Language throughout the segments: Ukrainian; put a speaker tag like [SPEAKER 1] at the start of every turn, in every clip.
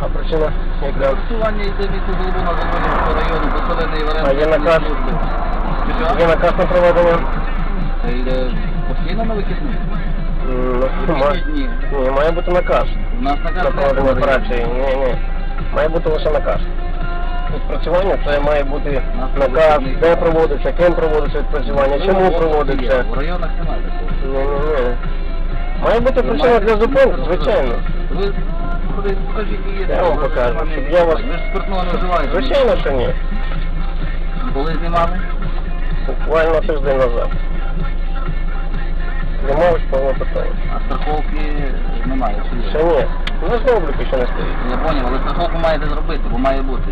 [SPEAKER 1] А причина
[SPEAKER 2] йде району, поселений.
[SPEAKER 1] А є наказ? Є наказ на проведення?
[SPEAKER 2] Постійно на вихідні?
[SPEAKER 1] Ні, має бути наказ
[SPEAKER 2] У нас наказ
[SPEAKER 1] на
[SPEAKER 2] не
[SPEAKER 1] проведення операції. Ні, ні. Має бути лише наказ. Відпрацювання це має бути наказ, де проводиться, ким проводиться відпрацювання, чому
[SPEAKER 2] Ну,
[SPEAKER 1] проводиться.
[SPEAKER 2] У районах немає такого.
[SPEAKER 1] Ні, ні, ні. Має бути причина для зупинки, звичайно.
[SPEAKER 2] Ви куди покажіть її?
[SPEAKER 1] Я вам покажу, щоб я вас-
[SPEAKER 2] Ви ж спиртного не вживаєте.
[SPEAKER 1] Звичайно, що ні.
[SPEAKER 2] Коли знімали?
[SPEAKER 1] Буквально тиждень назад. Зимович Павло Петрович.
[SPEAKER 2] А страховки немає. чи
[SPEAKER 1] Ще ні. Ну, з обліку ще не стоїть.
[SPEAKER 2] Я поняв, але страховку маєте зробити, бо має бути.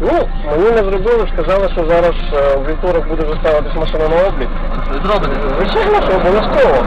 [SPEAKER 1] Ну, мені не зробили, сказали, що зараз е, у вівторок буде заставитись машина на облік.
[SPEAKER 2] Ви зробите?
[SPEAKER 1] Звичайно, що обов'язково.